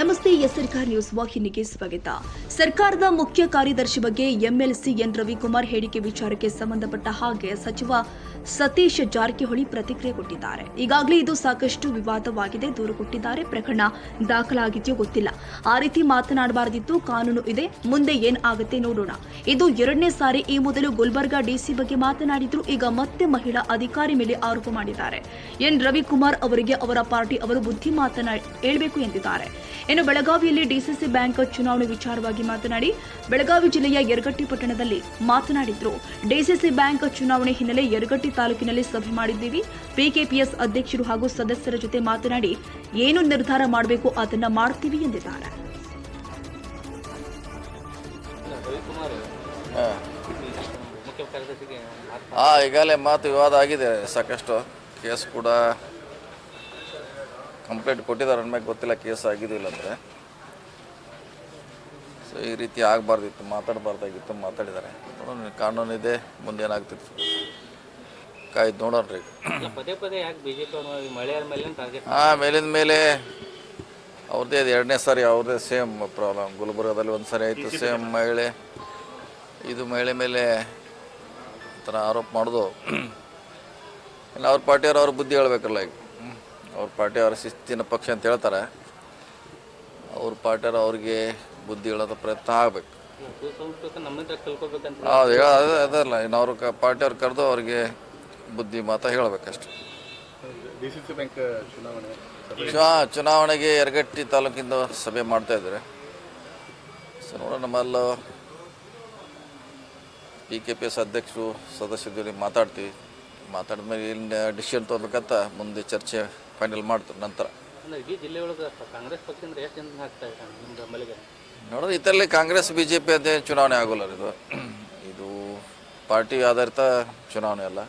ನಮಸ್ಕಾರ ನ್ಯೂಸ್ ವಾಹಿನಿಗೆ ಸ್ವಾಗತ. ಸರ್ಕಾರದ ಮುಖ್ಯ ಕಾರ್ಯದರ್ಶಿ ಬಗ್ಗೆ ಎಂಎಲ್ಸಿ ಎನ್ ರವಿಕುಮಾರ್ ಹೇಳಿಕೆ ವಿಚಾರಕ್ಕೆ ಸಂಬಂಧಪಟ್ಟ ಹಾಗೆ ಸಚಿವ ಸತೀಶ್ ಜಾರಕಿಹೊಳಿ ಪ್ರತಿಕ್ರಿಯೆ ಕೊಟ್ಟಿದ್ದಾರೆ. ಈಗಾಗಲೇ ಇದು ಸಾಕಷ್ಟು ವಿವಾದವಾಗಿದೆ, ದೂರು ಕೊಟ್ಟಿದ್ದಾರೆ, ಪ್ರಕರಣ ದಾಖಲಾಗಿದೆಯೋ ಗೊತ್ತಿಲ್ಲ. ಆ ರೀತಿ ಮಾತನಾಡಬಾರದಿತ್ತು, ಕಾನೂನು ಇದೆ, ಮುಂದೆ ಏನ್ ಆಗುತ್ತೆ ನೋಡೋಣ. ಇದು ಎರಡನೇ ಸಾರಿ ಈ ಮೊದಲು ಗುಲ್ಬರ್ಗಾ ಡಿಸಿ ಬಗ್ಗೆ ಮಾತನಾಡಿದ್ರು, ಈಗ ಮತ್ತೆ ಮಹಿಳಾ ಅಧಿಕಾರಿ ಮೇಲೆ ಆರೋಪ ಮಾಡಿದ್ದಾರೆ. ಎನ್ ರವಿಕುಮಾರ್ ಅವರಿಗೆ ಅವರ ಪಾರ್ಟಿ ಅವರು ಬುದ್ಧಿ ಮಾತನಾ, ಹೇಳಬೇಕು ಎಂದಿದ್ದಾರೆ. ಇನ್ನು ಬೆಳಗಾವಿಯಲ್ಲಿ ಡಿಸಿಸಿ ಬ್ಯಾಂಕ್ ಚುನಾವಣೆ ವಿಚಾರವಾಗಿ ಮಾತನಾಡಿ, ಬೆಳಗಾವಿ ಜಿಲ್ಲೆಯ ಯರಗಟ್ಟಿ ಪಟ್ಟಣದಲ್ಲಿ ಮಾತನಾಡಿದ್ರು. ಡಿಸಿಸಿ ಬ್ಯಾಂಕ್ ಚುನಾವಣೆ ಹಿನ್ನೆಲೆ ಯರಗಟ್ಟಿ ತಾಲೂಕಿನಲ್ಲಿ ಸಭೆ ಮಾಡಿದ್ದೀವಿ. ಪಿಕೆಪಿಎಸ್ ಅಧ್ಯಕ್ಷರು ಹಾಗೂ ಸದಸ್ಯರ ಜೊತೆ ಮಾತನಾಡಿ, ಏನು ನಿರ್ಧಾರ ಮಾಡಬೇಕು ಅದನ್ನ ಮಾಡ್ತೀವಿ ಎಂದಿದ್ದಾರೆ. ಈಗಾಗಲೇ ಮಾತು ವಿವಾದ ಆಗಿದೆ. ಸಾಕಷ್ಟು ಕೇಸ್ ಕೂಡ ಕಂಪ್ಲೇಂಟ್ ಕೊಟ್ಟಿದ್ದಾರೆ ಅಂದಮೇಲೆ ಗೊತ್ತಿಲ್ಲ ಕೇಸ್ ಆಗಿದ್ದಿಲ್ಲ ಅಂದರೆ. ಸೊ ಈ ರೀತಿ ಆಗಬಾರ್ದಿತ್ತು ಮಾತಾಡಬಾರ್ದಾಗಿತ್ತು ಮಾತಾಡಿದ್ದಾರೆ. ನೋಡೋಣ ಕಾನೂನಿದೆ ಇದೆ ಮುಂದೆ ಏನಾಗ್ತಿತ್ತು ಕಾಯ್ದು ನೋಡೋಣ ರೀ. ಇಲ್ಲ, ಪದೇ ಪದೇ ಯಾಕೆ ಬಿಜೆಪಿ ಮೇಲೆ ಟಾರ್ಗೆಟ್ ಹಾಂ ಮೇಲಿಂದ ಮೇಲೆ ಅವ್ರದ್ದೇ ಅದು ಎರಡನೇ ಸಾರಿ ಅವ್ರದ್ದೇ ಸೇಮ್ ಪ್ರಾಬ್ಲಮ್ ಗುಲ್ಬರ್ಗದಲ್ಲಿ ಒಂದು ಸಾರಿ ಆಯಿತು ಸೇಮ್ ಮಹಿಳೆ. ಇದು ಮಹಿಳೆ ಮೇಲೆ ಈ ಥರ ಆರೋಪ ಮಾಡೋದು. ಇನ್ನು ಅವ್ರ ಪಾರ್ಟಿಯವ್ರು ಅವ್ರ ಬುದ್ಧಿ ಹೇಳ್ಬೇಕಲ್ಲ ಈಗ. ಅವ್ರ ಅವರ ಶಿಸ್ತಿನ ಪಕ್ಷ ಅಂತ ಹೇಳ್ತಾರೆ. ಅವ್ರ ಪಾರ್ಟಿಯವ್ರು ಅವ್ರಿಗೆ ಬುದ್ಧಿ ಹೇಳೋದ ಪ್ರಯತ್ನ ಆಗಬೇಕು. ಹೌದು ಹೇಳ ಅದಲ್ಲ ಇನ್ನು ಅವ್ರ ಪಾರ್ಟಿಯವ್ರು ಕರೆದು ಅವ್ರಿಗೆ ಬುದ್ಧಿ ಮಾತಾ ಹೇಳಬೇಕಷ್ಟೆ. ಚುನಾವಣೆಗೆ ಯರಗಟ್ಟಿ ತಾಲೂಕಿಂದ ಸಭೆ ಮಾಡ್ತಾ ಇದ್ದಾರೆ. ಸೊ ನೋಡೋಣ ನಮ್ಮಲ್ಲ ಪಿ ಕೆ ಪಿ ಎಸ್ ಅಧ್ಯಕ್ಷರು ಸದಸ್ಯರ ಜೊತೆ ಮಾತಾಡ್ತೀವಿ ಮಾತಾಡಿದ್ಮೇಲೆ ಇಲ್ಲಿ ಡಿಸಿಷನ್ ತೋರ್ಬೇಕಂತ ಮುಂದೆ ಚರ್ಚೆ ಫೈನಲ್ ಮಾಡ್ತಾರೆ ನಂತರ. ಅಂದ್ರೆ ಇಡೀ ಜಿಲ್ಲೆ ಒಳಗೆ ಕಾಂಗ್ರೆಸ್ ಪಕ್ಷದಿಂದ ಎಷ್ಟು ಜನ ಹಾಕ್ತಾ ಇದ್ದಾರೆ ನಿಮ್ಮ ಬೆಂಬಲಿಗೆ ನೋಡೋದು ಇದರಲ್ಲಿ ಕಾಂಗ್ರೆಸ್ ಬಿ ಜೆ ಪಿ ಅದೇ ಚುನಾವಣೆ ಆಗೋಲ್ಲ ಇದು. ಇದು ಪಾರ್ಟಿ ಆಧಾರಿತ ಚುನಾವಣೆ ಅಲ್ಲ.